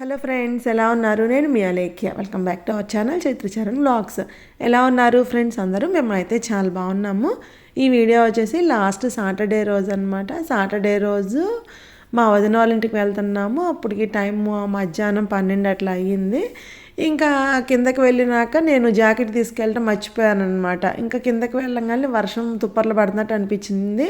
Hello friends ఎలా ఉన్నారు? నేను మీ Alekhya. Welcome back to our channel Chaitracharan vlogs ఎలా ఉన్నారు ఫ్రెండ్స్? అందరూ మేమైతే చాలా బాగున్నాము. ఈ వీడియో వచ్చేసి లాస్ట్ సాటర్డే రోజు అనమాట సాటర్డే రోజు మా వదిన వాళ్ళ ఇంటికి వెళ్తున్నాము. అప్పటికి టైం మధ్యాహ్నం పన్నెండు అట్లా అయ్యింది. ఇంకా కిందకి వెళ్ళినాక నేను జాకెట్ తీసుకెళ్ళడం మర్చిపోయాను అనమాట ఇంకా కిందకి వెళ్ళగానే వర్షం తుప్పర్లు పడుతున్నట్టు అనిపించింది.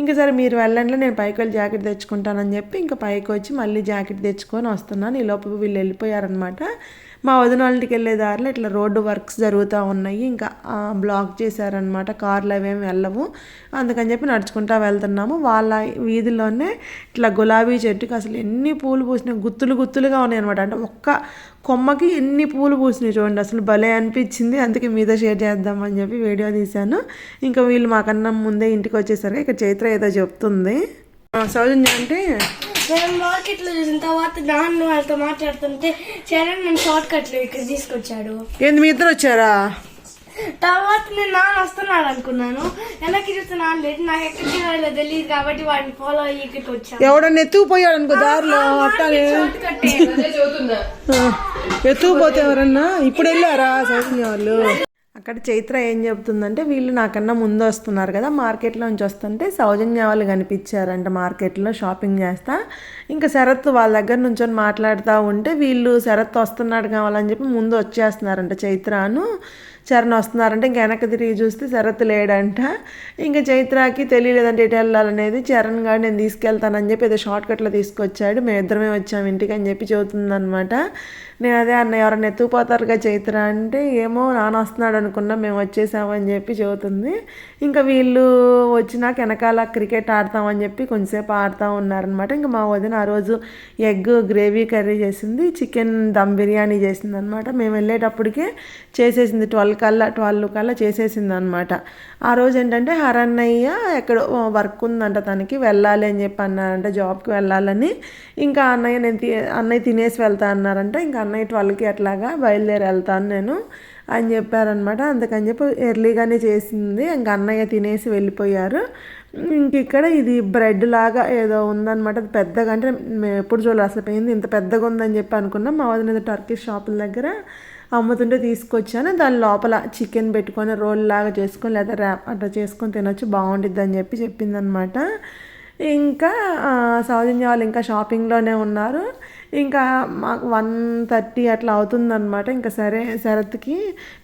ఇంకా సరే మీరు వెళ్ళండి నేను పైకి వెళ్ళి జాకెట్ తెచ్చుకుంటానని చెప్పి ఇంకా పైకి వచ్చి మళ్ళీ జాకెట్ తెచ్చుకొని వస్తున్నాను. ఈ లోపు వీళ్ళు వెళ్ళిపోయారనమాట మా వదిన వాళ్ళకి వెళ్ళే దారిలో ఇట్లా రోడ్డు వర్క్స్ జరుగుతూ ఉన్నాయి. ఇంకా బ్లాక్ చేశారనమాట కార్లు అవేమి వెళ్ళవు. అందుకని చెప్పి నడుచుకుంటా వెళ్తున్నాము. వాళ్ళ వీధిలోనే ఇట్లా గులాబీ చెట్టుకి అసలు ఎన్ని పూలు పూసినాయి గుత్తులు గుత్తులుగా ఉన్నాయి అనమాట అంటే ఒక్క కొమ్మకి ఎన్ని పూలు పూసినాయి చూడండి. అసలు భలే అనిపించింది. అందుకే మీద షేర్ చేద్దామని చెప్పి వీడియో తీశాను. ఇంకా వీళ్ళు మాకన్నా ముందే ఇంటికి వచ్చేసరికి ఇక్కడ చైత్ర ఏదో చెప్తుంది. సౌజన్య అంటే నేను మార్కెట్లో చూసిన తర్వాత నాన్న వాళ్ళతో మాట్లాడుతుంటే చరణ్ నేను షార్ట్ కట్లో ఇక్కడ తీసుకొచ్చాడు. ఏంది మీ ఇద్దరు వచ్చారా? తర్వాత నేను నాన్న వస్తున్నాడు అనుకున్నాను. వెనక్కి చూస్తే నాన్న లేదు నాకు ఎక్కడికి వెళ్ళో తెలియదు కాబట్టి వాడిని ఫాలో అయ్యి ఇక్కడికి వచ్చాను. ఎవడన్నా ఎత్తుకుపోయాడు అనుకో దారిలో ఎత్తుకుపోతే ఎవరన్నా? ఇప్పుడు వెళ్ళారా సౌజన్య వాళ్ళు? అక్కడ చైత్ర ఏం చెప్తుందంటే వీళ్ళు నాకన్నా ముందు వస్తున్నారు కదా మార్కెట్లో నుంచి వస్తుంటే సౌజన్య వాళ్ళు కనిపించారంట మార్కెట్లో షాపింగ్ చేస్తా. ఇంకా శరత్ వాళ్ళ దగ్గర నుంచొని మాట్లాడుతూ ఉంటే వీళ్ళు శరత్ వస్తున్నాడు కావాలని చెప్పి ముందు వచ్చేస్తున్నారంట చైత్రాను. చరణ్ వస్తున్నారంటే ఇంకా వెనక్కి తిరిగి చూస్తే శరత్ లేడంట. ఇంకా చైత్రకి తెలియలేదంటే ఎటు వెళ్ళాలనేది. చరణ్ గారు నేను తీసుకెళ్తానని చెప్పి ఏదో షార్ట్ కట్లో తీసుకొచ్చాడు. మేము ఇద్దరమే వచ్చాము ఇంటికి అని చెప్పి చెబుతుందనమాట నేను అదే అన్న ఎవరైనా ఎత్తుకుపోతారుగా చైత్ర? అంటే ఏమో నాన్న వస్తున్నాడు అనుకున్నా మేము వచ్చేసామని చెప్పి చెబుతుంది. ఇంకా వీళ్ళు వచ్చినాక వెనకాల క్రికెట్ ఆడతామని చెప్పి కొంచెంసేపు ఆడుతూ ఉన్నారనమాట ఇంకా మా వదిన ఆ రోజు ఎగ్ గ్రేవీ కర్రీ చేసింది. చికెన్ దమ్ బిర్యానీ చేసింది అనమాట మేము వెళ్ళేటప్పటికే చేసేసింది ట్వెల్వ్ కల్లా ట్వెల్వ్ కల్లా చేసేసింది అనమాట ఆ రోజు ఏంటంటే హరన్నయ్య ఎక్కడో వర్క్ ఉందంట తనకి వెళ్ళాలి అని చెప్పి అన్నారంట జాబ్కి వెళ్ళాలని. ఇంకా అన్నయ్య నేను అన్నయ్య తినేసి వెళ్తా అన్నారంట. ఇంకా అన్నయ్య ట్వెల్వ్కి అట్లాగా బయలుదేరి వెళ్తాను నేను అని చెప్పారనమాట అందుకని చెప్పి ఎర్లీగానే చేసింది. ఇంకా అన్నయ్య తినేసి వెళ్ళిపోయారు. ఇంక ఇక్కడ ఇది బ్రెడ్ లాగా ఏదో ఉందన్నమాట. అది పెద్దగా అంటే మేము ఎప్పుడు చూడాలి అసలు పోయింది ఇంత పెద్దగా ఉందని చెప్పి అనుకున్నాం. మా వదిన టర్కీ షాపుల దగ్గర అమ్ముతుంటే తీసుకొచ్చాను. దాని లోపల చికెన్ పెట్టుకొని రోల్ లాగా చేసుకొని లేదా ర్యాప్ అట్లా చేసుకొని తినొచ్చు బాగుంటుంది అని చెప్పి చెప్పిందనమాట. ఇంకా సౌత్ ఇండియా వాళ్ళు ఇంకా షాపింగ్లోనే ఉన్నారు. ఇంకా మాకు వన్ థర్టీ అట్లా అవుతుందన్నమాట. ఇంకా సరే శరత్కి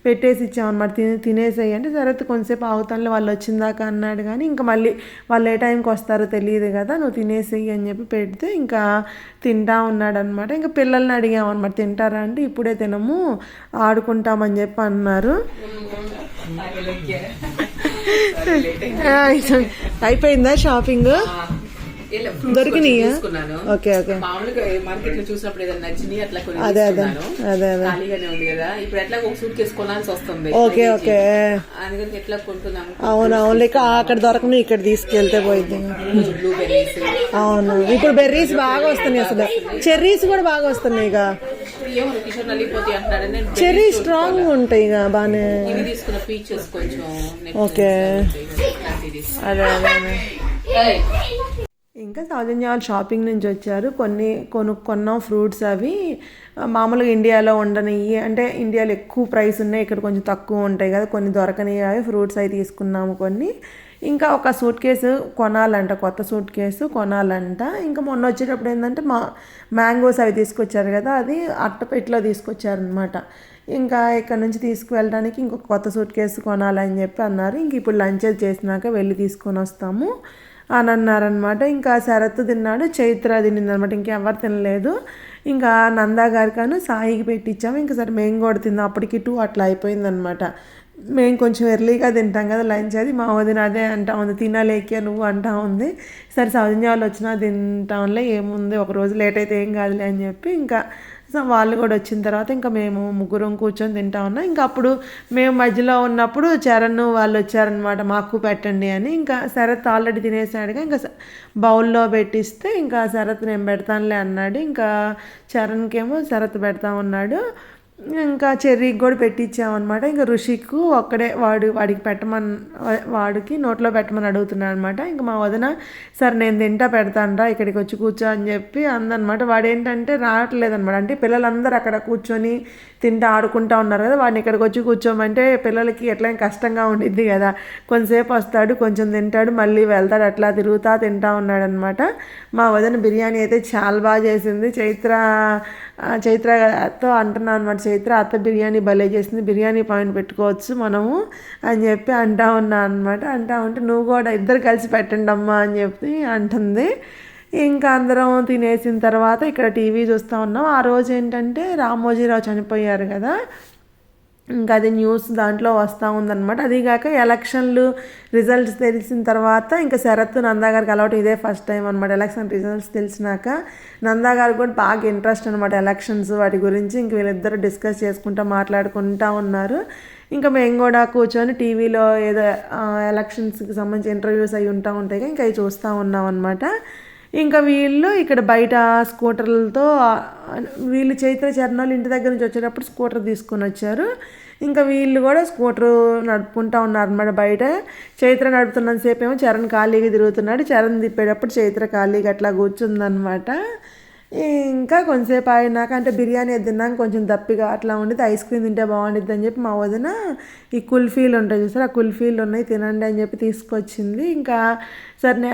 పెట్టేసి ఇచ్చామన్నమాట. తిని తినేసేయి అంటే శరత్ కొంతసేపు ఆగుతానులే వాళ్ళు వచ్చిందాక అన్నాడు కానీ ఇంకా మళ్ళీ వాళ్ళు ఏ టైంకి వస్తారో తెలియదు కదా నువ్వు తినేసేయి అని చెప్పి పెడితే ఇంకా తింటా ఉన్నాడు అనమాట ఇంకా పిల్లల్ని అడిగామన్నమాట తింటారా అంటే ఇప్పుడే తినము ఆడుకుంటామని చెప్పి అన్నారు. అయిపోయిందా షాపింగ్? దొరికినాయా? తీసుకున్నాను. Okay okay. మామూలుగా మార్కెట్లో చూసినప్పుడు ఏదైనా నచ్చినాయి అట్లా కొన్ని అదే అదే. అదే అదే. ఖాళీగానే ఉంది కదా. ఇప్పుడు ఎట్లా ఒక సూట్ కేసు కొనాల్సి వస్తుంది. Okay okay. అందుకని ఎట్లా కొంటున్నాము? అవును అవును. ఇక అక్కడ దొరకను ఇక్కడ తీసుకెళ్తే పోయింది బెర్రీస్ అవును. ఇప్పుడు బెర్రీస్ బాగా వస్తున్నాయి అసలు. చెర్రీస్ కూడా బాగా వస్తున్నాయి ఇక. చెర్రీ స్ట్రాంగ్ ఉంటాయి ఇక బాగానే ఇవి తీసుకున్న పీచెస్ కొంచెం నెక్ ఓకే. అదే అదే ఇంకా సౌజన్య వాళ్ళు షాపింగ్ నుంచి వచ్చారు. కొన్ని కొనుక్కున్నాం ఫ్రూట్స్ అవి. మామూలుగా ఇండియాలో ఉండనివి అంటే ఇండియాలో ఎక్కువ ప్రైస్ ఉన్నాయి. ఇక్కడ కొంచెం తక్కువ ఉంటాయి కదా. కొన్ని దొరకనివి అవి. ఫ్రూట్స్ అవి తీసుకున్నాము కొన్ని. ఇంకా ఒక సూట్ కేసు కొనాలంట. కొత్త సూట్ కేసు కొనాలంట. ఇంకా మొన్న వచ్చేటప్పుడు ఏంటంటే మా మ్యాంగోస్ అవి తీసుకొచ్చారు కదా. అది అట్టపెట్టిలో తీసుకొచ్చారనమాట ఇంకా ఇక్కడ నుంచి తీసుకువెళ్ళడానికి ఇంకొక కొత్త సూట్ కేసు కొనాలని చెప్పి అన్నారు. ఇంక ఇప్పుడు లంచ్ చేసినాక వెళ్ళి తీసుకొని వస్తాము. అని అన్నారనమాట ఇంకా శరత్ తిన్నాడు చైత్ర తినిందనమాట ఇంకెవరు తినలేదు. ఇంకా నందా గారికను సాయికి పెట్టించాము ఇంకా సరే మేము కూడా తిందాం అప్పటికి టూ అట్లా అయిపోయిందనమాట మేము కొంచెం ఎర్లీగా తింటాం కదా లంచ్ అది. మా వదిన అదే అంటా ఉంది తినలేకే నువ్వు అంటా ఉంది. సరే సౌజన్య వాళ్ళు వచ్చినా తింటాంలే ఏముంది? ఒక రోజు లేట్ అయితే ఏం కాదులే అని చెప్పి ఇంకా వాళ్ళు కూడా వచ్చిన తర్వాత ఇంకా మేము ముగ్గురం కూర్చొని తింటా ఉన్నాం. ఇంకా అప్పుడు మేము మధ్యలో ఉన్నప్పుడు చరణ్ వాళ్ళు వచ్చారనమాట మాకు పెట్టండి అని. ఇంకా శరత్ ఆల్రెడీ తినేసాడుగా. ఇంకా బౌల్లో పెట్టిస్తే ఇంకా శరత్ నేను పెడతానులే అన్నాడు. ఇంకా చరణ్కేమో శరత్ పెడతా ఉన్నాడు. ఇంకా చెర్రీకి కూడా పెట్టించామన్నమాట ఇంకా ఋషికు ఒక్కడే వాడు వాడికి పెట్టమని వాడికి నోట్లో పెట్టమని అడుగుతున్నాడు అనమాట ఇంకా మా వదిన సరే నేను తింటా పెడతానురా ఇక్కడికి వచ్చి కూర్చో అని చెప్పి అందనమాట వాడు ఏంటంటే రావట్లేదు అనమాట అంటే పిల్లలందరూ అక్కడ కూర్చొని తింటా ఆడుకుంటా ఉన్నారు కదా వాడిని ఇక్కడికి వచ్చి కూర్చోమంటే పిల్లలకి ఎట్లయినా కష్టంగా ఉండిద్ది కదా. కొంతసేపు వస్తాడు కొంచెం తింటాడు మళ్ళీ వెళ్తాడు అట్లా తిరుగుతా తింటా ఉన్నాడు అనమాట మా వదిన బిర్యానీ అయితే చాలా బాగా చేసింది. చైత్ర చైత్రతో అంటున్నాను అనమాట చైత్ర అత్త బిర్యానీ భలే చేసింది. బిర్యానీ పాయింట్ పెట్టుకోవచ్చు మనము అని చెప్పి అంటా ఉన్నా అనమాట అంటా ఉంటే నువ్వు కూడా ఇద్దరు కలిసి పెట్టండి అమ్మా అని చెప్పి అంటుంది. ఇంకా అందరం తినేసిన తర్వాత ఇక్కడ టీవీ చూస్తూ ఉన్నాం. ఆ రోజు ఏంటంటే రామోజీరావు చనిపోయారు కదా. ఇంకా అది న్యూస్ దాంట్లో వస్తూ ఉందన్నమాట. అదిగాక ఎలక్షన్లు రిజల్ట్స్ తెలిసిన తర్వాత ఇంకా శరత్ నందా గారికి అలవాటు ఇదే ఫస్ట్ టైం అనమాట ఎలక్షన్ రిజల్ట్స్ తెలిసినాక నందా గారు కూడా బాగా ఇంట్రెస్ట్ అనమాట ఎలక్షన్స్ వాటి గురించి. ఇంక వీళ్ళిద్దరు డిస్కస్ చేసుకుంటూ మాట్లాడుకుంటూ ఉన్నారు. ఇంకా మేము కూడా కూర్చొని టీవీలో ఏదో ఎలక్షన్స్కి సంబంధించి ఇంటర్వ్యూస్ అవి ఉంటా ఉంటాయి ఇంకా అవి చూస్తూ ఉన్నాం అనమాట ఇంకా వీళ్ళు ఇక్కడ బయట స్కూటర్లతో వీళ్ళు చైత్ర చరణాలు ఇంటి దగ్గర నుంచి వచ్చేటప్పుడు స్కూటర్ తీసుకొని వచ్చారు. ఇంకా వీళ్ళు కూడా స్కూటర్ నడుపుకుంటా ఉన్నారు అనమాట బయట. చైత్ర నడుపుతున్నంతసేపు ఏమో చరణ్ ఖాళీగా తిరుగుతున్నాడు. చరణ్ తిప్పేటప్పుడు చైత్ర ఖాళీగా అట్లా కూర్చుందనమాట ఇంకా కొంతసేపు అయినాక అంటే బిర్యానీ తిన్నాక కొంచెం దప్పిగా అట్లా ఉండేది ఐస్ క్రీమ్ తింటే బాగుండిద్ది అని చెప్పి మా వదిన ఈ కుల్ఫీలు ఉంటాయి చూసారు? ఆ కుల్ఫీలు ఉన్నాయి తినండి అని చెప్పి తీసుకొచ్చింది. ఇంకా సరే నే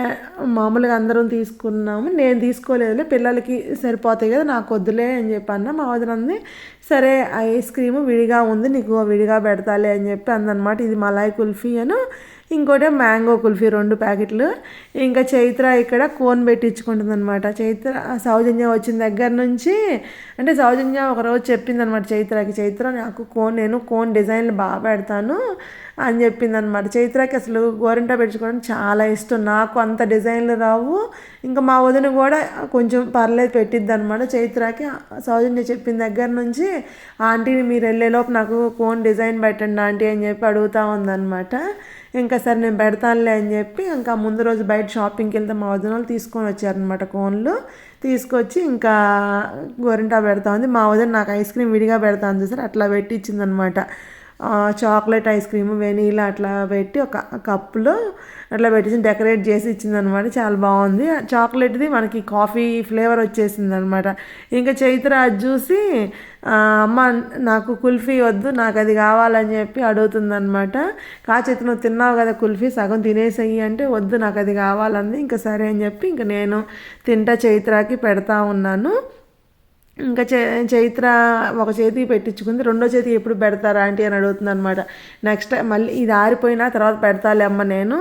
మామూలుగా అందరం తీసుకున్నాము. నేను తీసుకోలేదులే పిల్లలకి సరిపోతాయి కదా నాకు వద్దులే అని చెప్పి అన్న. మా వదిన అంది సరే ఐస్ క్రీమ్ విడిగా ఉంది నీకు విడిగా పెడతాలే అని చెప్పి అందనమాట ఇది మలాయ్ కుల్ఫీ అను. ఇంకోటి మ్యాంగో కుల్ఫీ రెండు ప్యాకెట్లు. ఇంకా చైత్ర ఇక్కడ కోన్ పెట్టించుకుంటుంది అనమాట చైత్ర సౌజన్య వచ్చిన దగ్గర నుంచి అంటే సౌజన్య ఒకరోజు చెప్పింది అనమాట చైత్రకి చైత్ర నాకు కోన్ నేను కోన్ డిజైన్లు బాగా పెడతాను అని చెప్పింది అనమాట చైత్రకి అసలు గోరింట పెట్టుకోవడం చాలా ఇష్టం. నాకు అంత డిజైన్లు రావు. ఇంకా మా వదిన కూడా కొంచెం పర్లేదు పెట్టిద్ది అనమాట చైత్రకి సౌజన్య చెప్పిన దగ్గర నుంచి ఆంటీని మీరు వెళ్ళేలోపు నాకు కోన్ డిజైన్ పెట్టండి ఆంటీ అని చెప్పి అడుగుతా ఉందన్నమాట. ఇంకా సరే నేను పెడతానులే అని చెప్పి ఇంకా ముందు రోజు బయట షాపింగ్కి వెళ్తే మా వదిన వాళ్ళు తీసుకొని వచ్చారనమాట కోన్లు. తీసుకొచ్చి ఇంకా గోరింటా పెడతా ఉంది. మా వదిన నాకు ఐస్ క్రీమ్ విడిగా పెడతా ఉంది సార్ అట్లా పెట్టి ఇచ్చిందనమాట చాక్లెట్ ఐస్ క్రీమ్ వెనీలా అట్లా పెట్టి ఒక కప్పులో అట్లా పెట్టేసి డెకరేట్ చేసి ఇచ్చిందనమాట చాలా బాగుంది. చాక్లెట్ది మనకి కాఫీ ఫ్లేవర్ వచ్చేసింది అనమాట ఇంకా చైత్ర అది చూసి అమ్మ నాకు కుల్ఫీ వద్దు నాకు అది కావాలని చెప్పి అడుగుతుందనమాట కాచేతి నువ్వు తిన్నావు కదా కుల్ఫీ సగం తినేసేయి అంటే వద్దు నాకు అది కావాలంది ఇంకా సరే అని చెప్పి ఇంకా నేను తింటా చైత్రాకి పెడతా ఉన్నాను. ఇంకా చైత్ర ఒక చేతికి పెట్టించుకుంది రెండో చేతికి ఎప్పుడు పెడతారా ఆంటీ అని అడుగుతుంది అనమాట నెక్స్ట్ టైం మళ్ళీ ఇది ఆరిపోయినా తర్వాత పెడతాలే అమ్మ నేను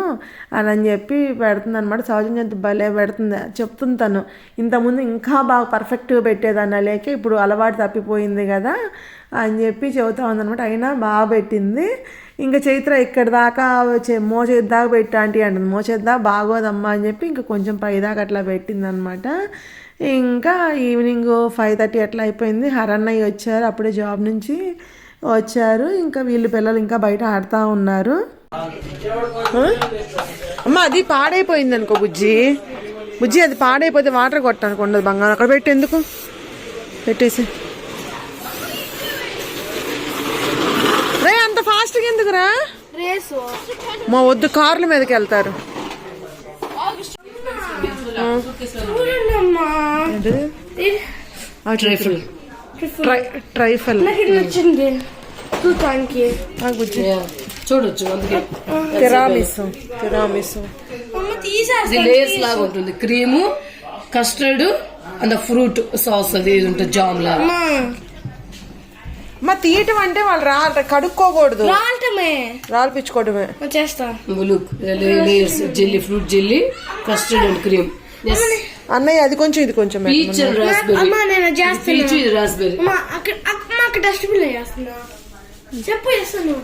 అని అని చెప్పి పెడుతుంది అనమాట సౌజన్య భలే పెడుతుంది చెప్తుంది తను. ఇంతకుముందు ఇంకా బాగా పర్ఫెక్ట్గా పెట్టేదాన్ని లేక ఇప్పుడు అలవాటు తప్పిపోయింది కదా అని చెప్పి చెబుతా ఉందనమాట అయినా బాగా పెట్టింది. ఇంకా చైత్ర ఇక్కడ దాకా వచ్చే మోచేతి దాకా పెట్టి ఆంటీ అంటుంది. మోచేతి బాగోదమ్మా అని చెప్పి ఇంకా కొంచెం పైదాకా అట్లా పెట్టిందనమాట ఇంకా ఈవినింగ్ ఫైవ్ థర్టీ అట్లా అయిపోయింది. హరన్నయ్య వచ్చారు అప్పుడే జాబ్ నుంచి వచ్చారు. ఇంకా వీళ్ళు పిల్లలు ఇంకా బయట ఆడుతూ ఉన్నారు? అమ్మ అది పాడైపోయింది అనుకో బుజ్జి. బుజ్జి అది పాడైపోతే వాటర్ కొట్టడానికి ఉండదు బంగారం. అక్కడ పెట్టి ఎందుకు? పెట్టేసి. రే అంత ఫాస్ట్గా ఎందుకురా? మా వద్దు కార్ల మీదకి వెళ్తారు. ట్రైఫుల్. Try trifle. నచ్చింది. చూడటానికి చూడొచ్చు అందుకే. తిరామిసు తిరామిసు లేయర్స్ లాగా ఉంటుంది. Cream custard and fruit sauce అది ఉంటుంది జామ్ లాగా. అమ్మా. మా తీయటం అంటే వాళ్ళు రా కడుక్కోకూడదు. రావటమే రాల్పించుకోవడమే చేస్తా. Layers jelly fruit jelly custard and cream. అన్నయ్య అది కొంచెం ఇది కొంచెం చేస్తున్నా పీచ్ ఇది రాస్బెర్రీ అమ్మా అక్కడ అక్క- అమ్మ అక్కడ డస్ట్బిన్లో చేస్తున్నా. చెప్పు చేస్తాను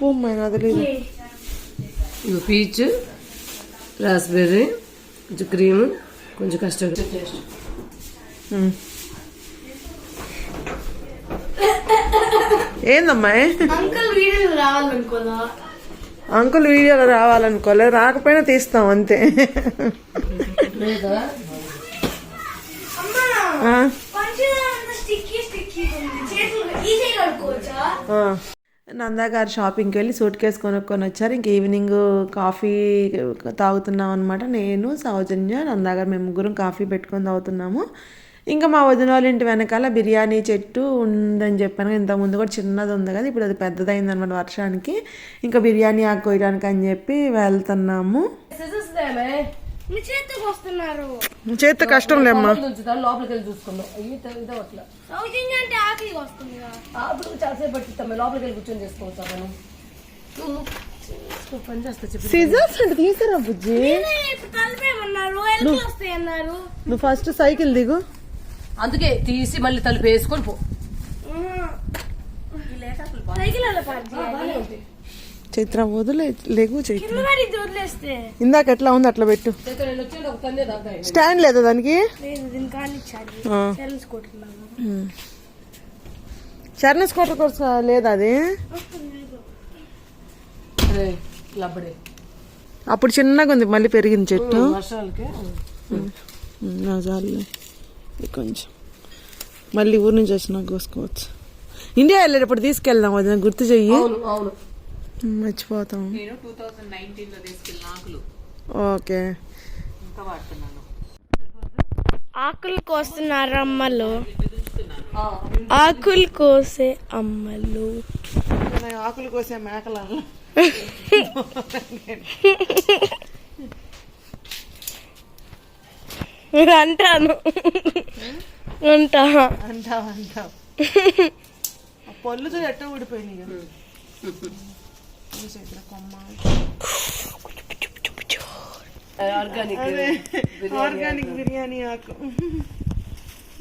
పో అమ్మాయి, నాకు తెలీదు. ఇది పీచ్ రాస్బెర్రీ కొంచెం క్రీమ్ కొంచెం కస్టర్డ్ ఉమ్. ఏందమ్మాయి అంకుల్ వీడియోలు రావాలనుకోదా అంకుల్ వీడియోలో రావాలనుకోలే రాకపోయినా తీస్తాం అంతే. అమ్మా ఆ, పంచదార అంతా స్టిక్కీ స్టిక్కీ ఉంది. చేతులు ఈ నందా గారు షాపింగ్కి వెళ్ళి సూట్ కేసు కొనుక్కొని వచ్చారు. ఇంక ఈవినింగ్ కాఫీ తాగుతున్నాం అనమాట నేను సౌజన్య నందా గారు మేము ముగ్గురం కాఫీ పెట్టుకొని తాగుతున్నాము. ఇంకా మా వదిన వాళ్ళ ఇంటి వెనకాల బిర్యానీ చెట్టు ఉందని చెప్పాను. కదా, ఇంతకు ముందు కూడా చిన్నది ఉంది కదా ఇప్పుడు అది పెద్దదైంది అనమాట వర్షానికి. ఇంకా బిర్యానీ ఆకు కోయడానికి అని చెప్పి వెళ్తున్నాము. చేత కష్టం లేమ్మా. సీజర్స్ అంటే బుజ్జి. నువ్వు ఫస్ట్ సైకిల్ దిగు. అందుకే తీసి మళ్ళీ తలుపు వేసుకొని పో. చైత్ర వదిలే లేగు చైత్ర. ఇందాక ఎట్లా ఉంది అట్లా పెట్టు. స్టాండ్ లేదా దానికి? చరణ్ స్కూటర్ కోర్స్ లేదా అది? అప్పుడు చిన్నగా ఉంది మళ్ళీ పెరిగింది చెట్టు. వర్షాలకి. ఇది కొంచెం. మళ్ళీ ఊరు నుంచి వచ్చినా కోసుకోవచ్చు. ఇండియా వెళ్ళేటప్పుడు తీసుకెళ్దాం అది నాకు గుర్తు చెయ్యి. అవును అవును. ఉమ్, మర్చిపోతాం. ఓకే. ఇంకా వాడుతున్నాను. ఆకులు కోస్తున్నారు అమ్మలు. ఆకులు కోసే అమ్మలు. ఆకులు కోసే మేకలలో అంటాను అంటా అంటావు అంటావు ఆ పళ్ళుతో ఎట్ట కొమ్మ ఆర్గానిక్ ఆర్గానిక్ బిర్యానీ ఆకు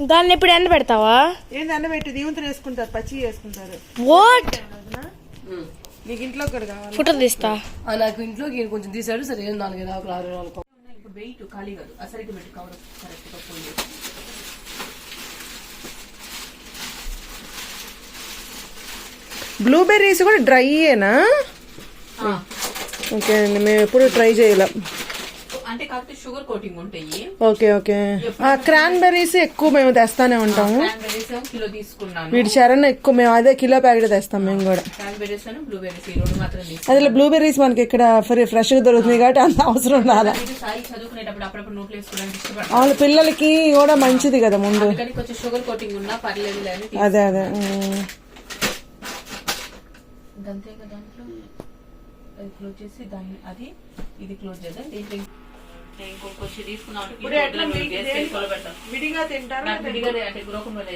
దాన్ని ఇప్పుడు ఎండ పెడతావా ఏంది అన్నబెట్టి దీవంతో వేసుకుంటారు పచ్చి వేసుకుంటారు వాట్ నీకు ఇంట్లో కూడా కావాలి ఫోటో తీస్తా నాకు ఇంట్లోకి కొంచెం తీసాడు సరే ఏం నాలుగైదు ఆకులు ఆరు నాలుగు ఇప్పుడు వెయిట్ ఖాళీ కాదు. సరిగ్గా పెట్టి కవర్ కరెక్ట్గా ఫోల్డ్ బ్లూబెర్రీస్ కూడా డ్రైయేనా ఓకే అండి మేము ఎప్పుడు ట్రై చేయలేం. అంటే కాకపోతే షుగర్ కోటింగ్ ఉంటాయి. Okay okay. క్రాన్బెర్రీస్ ఎక్కువ మేము తెస్తానే ఉంటాము. కిలో తీసుకున్నాను. వీటి చరణ ఎక్కువ మేము అదే కిలో ప్యాకెట్ తెస్తాం మేము కూడా. క్రాన్బెర్రీస్ అని బ్లూబెర్రీస్ ఈ రెండు మాత్రం తీసుకున్నాను. అదిలో బ్లూబెర్రీస్ మనకి ఇక్కడ ఫ్రీ ఫ్రెష్గా దొరుకుతుంది కాబట్టి అంత అవసరం రాదా ఇది సాయి చదువుకునేటప్పుడు అప్పుడప్పుడు నోట్లు వేసుకోవడానికి ఇష్టపడతాను వాళ్ళ పిల్లలకి కూడా మంచిది కదా ముందు. కొంచెం షుగర్ కోటింగ్ ఉన్నా పర్లేదు అదే అదే. ఉమ్. అంతే కదా దాంట్లో. అది క్లోజ్ చేసి దాన్ని అది ఇది క్లోజ్ చేద్దాం. దీంట్లో నేను ఇంకో కొంచెం తీసుకున్నాను విడిగా తింటారా నాకు విడిగానే అంటే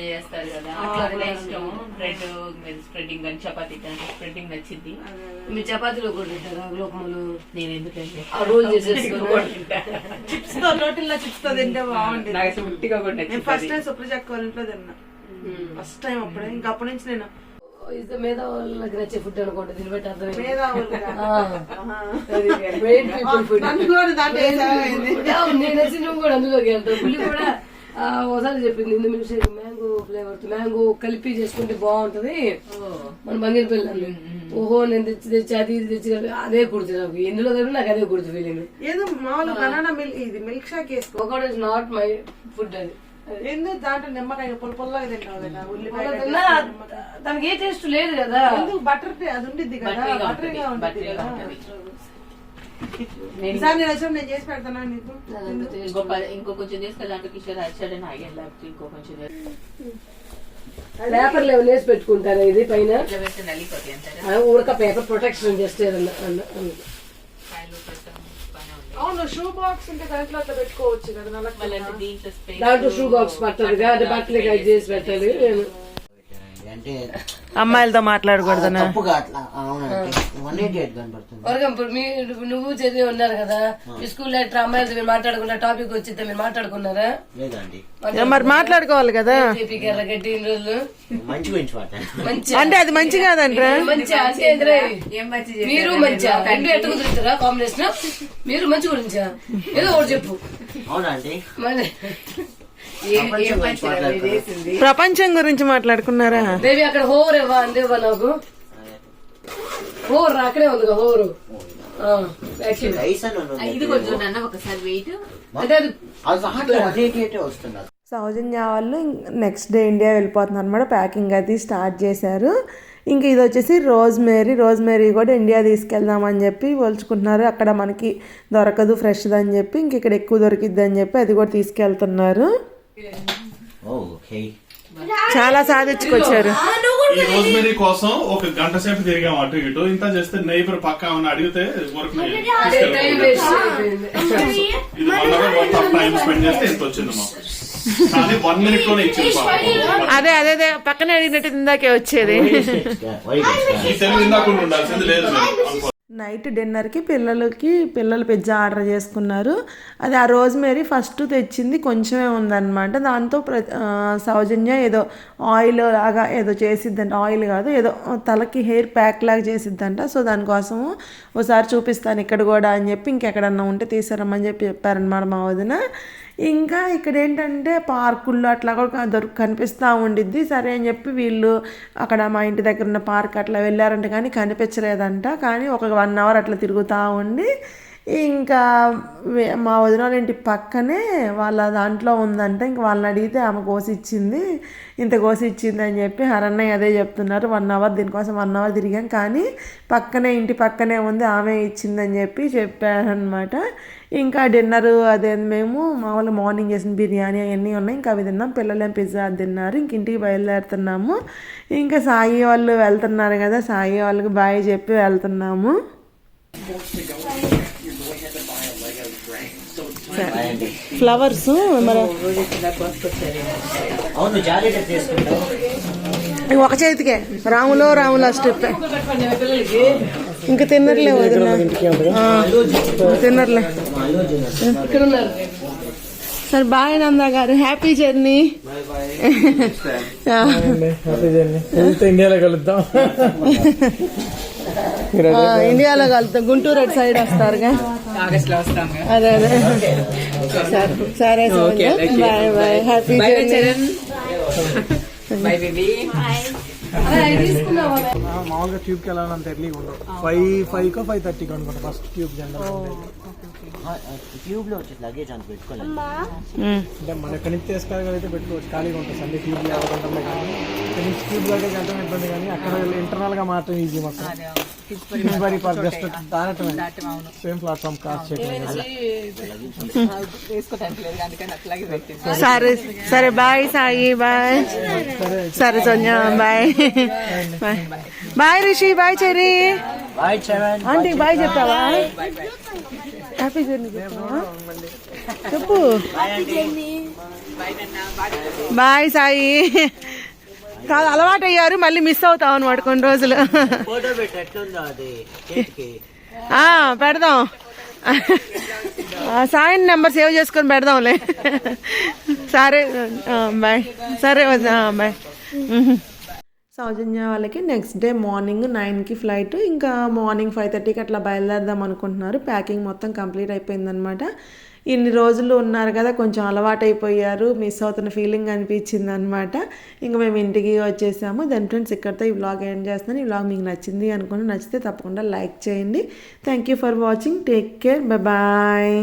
చేస్తారు కదా. అట్లా ఇష్టం. బ్రెడ్ స్ప్రెడ్డింగ్ కానీ చపాతీ కానీ స్ప్రెడ్డింగ్ నచ్చింది మీ చపాతీలో కూడా తింటారా? లోకములు నేను ఎందుకంటే ఆ చేసేసుకొని చిప్స్తో నోటిల్లో చిప్స్తో తింటే. బాగుంటుంది. నాకు కూడా ఫస్ట్ టైం సుప్రజాక్ వాళ్ళ ఇంట్లో తిన్నా. ఫస్ట్ టైం అప్పుడే. ఇంకా అప్పటి నుంచి నేను నచ్చే ఫుడ్ అనుకోండి దీన్ని బట్టి. నేను వచ్చి నువ్వు కూడా అందులోకి వెళ్తావు పుల్లి కూడా ఒకసారి చెప్పింది Indu milk shake mango flavour mango కలిపి చేసుకుంటే బాగుంటది. మన బంగిరి పిల్లలు ఓహో నేను తెచ్చి తెచ్చి అది ఇది తెచ్చి అదే కుడుతుంది నాకు. ఎందులో కలిపి నాకు అదే కుడుతుంది ఫీలింగ్ ఏదో మామూలు బనానా మిల్క్ ఇది మిల్క్ షేక్ వేసుకో. నాట్ మై ఫుడ్ అది. ఎందుకు దాంట్లో నిమ్మకాయ పుల్ల పుల్లగా తింటావు కదా ఉల్లిపాయ దానికి ఏ టేస్ట్ లేదు కదా. ఎందుకు? బటర్ అది ఉండిద్ది కదా బటరీగా బటరీగా ఉంటుంది కదా. ఈసారి నేను చేసి పెడతానా నీకు. ఇంకో కొంచెం ఆగాను లేకపోతే ఇంకో కొంచెం పేపర్ లెవెల్ వేసి పెట్టుకుంటారా ఇది పైన? ఉడక పేపర్ ప్రొటెక్షన్ చేస్తే అన్న- అన్న- అన్న. కాయలు పెట్టడం బాగానే ఉంది అవును షూ బాక్స్ ఉంటే దాంట్లో అట్లా పెట్టుకోవచ్చు కదా దీంట్లో షూ బాక్స్ పట్టదుగా అది బట్టలకి అది చేసి పెట్టాలి. అమ్మాయిలతో మాట్లాడకూడదనా? మీరు నువ్వు చదివి ఉన్నారు కదా మీ స్కూల్లో అమ్మాయిలతో మీరు మాట్లాడుకున్న టాపిక్ వచ్చింది? మీరు మాట్లాడుకున్నారా? లేదండి. మరి మాట్లాడుకోవాలి కదా. అంటే అది మంచి మంచి మీరు మంచిగా రెండు ఎట్టు కుదురుతారా కాంబినేషన్ మీరు మంచి గురించా? ఏదో ఒకటి చెప్పు. అవునండి మరి ప్రపంచం గురించి మాట్లాడుకున్నారా? దేవి అక్కడ హోర్ ఇవ్వ అందేవా నాకు. హోర్ అక్కడే ఉంది హోరు. సౌజన్య వాళ్ళు నెక్స్ట్ డే ఇండియా వెళ్ళిపోతున్నారు అనమాట ప్యాకింగ్ అది స్టార్ట్ చేశారు. ఇంకా ఇది వచ్చేసి రోజ్మేరీ రోజ్మేరీ కూడా ఇండియా తీసుకెళ్దామని చెప్పి పోల్చుకుంటున్నారు అక్కడ మనకి దొరకదు ఫ్రెష్ది అని చెప్పి ఇంక ఇక్కడ ఎక్కువ దొరికిద్ది అని చెప్పి అది కూడా తీసుకెళ్తున్నారు. చాలా సాధించుకొచ్చారు. ఈ రోజ్మెరీ కోసం ఒక గంట సేపు తిరిగాం అటు ఇటు. ఇంత చేస్తే నైబర్ పక్క ఏమన్నా అడిగితే ఊరికి టైం వేస్ట్ అయిపోయింది ఇది వన్ అవర్ టైం స్పెండ్ చేస్తే ఇంత వచ్చింది మాకు. కానీ వన్ మినిట్లోనే ఇచ్చింది పాపం. అదే అదే అదే పక్కనే అడిగినట్టు ఇందాకే వచ్చేది. ఈ తెలుగు ఇందాక ఉండాల్సింది లేదు నైట్ డిన్నర్కి పిల్లలకి పిల్లలు పిజ్జా ఆర్డర్ చేసుకున్నారు. అది ఆ రోజ్మేరీ ఫస్ట్ తెచ్చింది కొంచెమే ఉందన్నమాట. దాంతో ప్ర సౌజన్య ఏదో ఆయిల్ లాగా ఏదో చేసిద్దంట. ఆయిల్ కాదు ఏదో తలకి హెయిర్ ప్యాక్ లాగా చేసిద్దంట. సో దానికోసము ఒకసారి చూపిస్తాను ఇక్కడ కూడా అని చెప్పి ఇంకెక్కడన్నా ఉంటే తీసారమ్మని చెప్పి చెప్పారనమాట మా వదిన. ఇంకా ఇక్కడ ఏంటంటే పార్కుల్లో అట్లా కూడా దొరికి కనిపిస్తూ ఉండిద్ది. సరే అని చెప్పి వీళ్ళు అక్కడ మా ఇంటి దగ్గర ఉన్న పార్క్ అట్లా వెళ్ళారంట కానీ కనిపించలేదంట. కానీ ఒక వన్ అవర్ అట్లా తిరుగుతూ ఉండి ఇంకా మా వదిన వాళ్ళ ఇంటి పక్కనే వాళ్ళ దాంట్లో ఉందంట. ఇంక వాళ్ళని అడిగితే ఆమె కోసి ఇచ్చింది ఇంత కోసి ఇచ్చింది అని చెప్పి హరన్నయ్య అదే చెప్తున్నారు. వన్ అవర్ దీనికోసం వన్ అవర్ తిరిగాం. కానీ పక్కనే ఇంటి పక్కనే ఉంది. ఆమె ఇచ్చిందని చెప్పి చెప్పారనమాట ఇంకా డిన్నర్ అదే మేము మామూలు మార్నింగ్ చేసిన బిర్యానీ అవన్నీ ఉన్నాయి. ఇంకా అవి తిన్నాం. పిల్లలేం పిజ్జా తిన్నారు. ఇంక ఇంటికి బయలుదేరుతున్నాము. ఇంకా సాయి వాళ్ళు వెళ్తున్నారు కదా. సాయి వాళ్ళకి బాయ్ చెప్పి వెళ్తున్నాము. ఫ్లవర్స్ మన అవును జాలీగా తీసుకుంటావు ఒక చేతికే. రాములో రాములో స్టెప్. ఇంకా తిన్నర్లే వదిన. తిన్నర్లే ఇక్కడ ఉన్నారు సరే బాయ్ నందా గారు. హ్యాపీ జర్నీ ఇండియాలో కలుద్దాం. ఇండియాలో కలుద్దాం. గుంటూరు అటు సైడ్ వస్తారుగా. ఆగస్ట్లో వస్తాం అదే అదే. సరే సరే bye bye happy journey bye baby తీసుకున్నావా మామూలుగా ట్యూబ్కి వెళ్ళాలంత ఎర్లీగా ఉండవు. ఫైవ్ ఫైవ్ కో ఫైవ్ థర్టీకి అనుకుంటా ఫస్ట్ ట్యూబ్ జనరల్ ట్యూబ్లో వచ్చేసి లగేజ్ అంత పెట్టుకోలేదు. అంటే మన ఎక్కడి నుంచి తీసుకెళ్ళగలిగితే పెట్టుకోవచ్చు. ఖాళీగా ఉంటుంది. సండే ట్యూబ్ లేకుండా కానీ ఇక్కడ నుంచి ట్యూబ్ లగేజ్ అంటే ఇబ్బంది కానీ అక్కడ ఇంటర్నల్గా మాత్రం ఈజీ మొత్తం. కింగ్స్బరీ పార్క్ జస్ట్ దానటమే సేమ్ ప్లాట్ఫామ్ చేయడం సరే సరే బాయ్ సాయి బాయ్. సరే Sonya bye. Bye. Bye Rishi bye Cherry aunty bye చెప్తావా? హ్యాపీ జర్నీ చెప్పు. బాయ్ సాయి. కాదు అలవాటు అయ్యారు మళ్ళీ మిస్ అవుతావు అనమాట కొన్ని రోజులు. పెడదాం. సాయి నెంబర్ సేవ్ చేసుకొని పెడదాంలే. సరే బాయ్ సరే బాయ్. సౌజన్య వాళ్ళకి నెక్స్ట్ డే మార్నింగ్ నైన్కి ఫ్లైట్ ఇంకా మార్నింగ్ ఫైవ్ థర్టీకి అట్లా బయలుదేరదాం అనుకుంటున్నారు. ప్యాకింగ్ మొత్తం కంప్లీట్ అయిపోయిందనమాట ఇన్ని రోజులు ఉన్నారు కదా కొంచెం అలవాటు అయిపోయారు మిస్ అవుతున్న ఫీలింగ్ అనిపించింది అనమాట ఇంకా మేము ఇంటికి వచ్చేసాము. దాని ఫ్రెండ్స్ ఇక్కడితో ఈ వ్లాగ్ ఎండ్ చేస్తున్నాను. ఈ వ్లాగ్ మీకు నచ్చింది అనుకుని నచ్చితే తప్పకుండా లైక్ చేయండి. Thank you for watching take care bye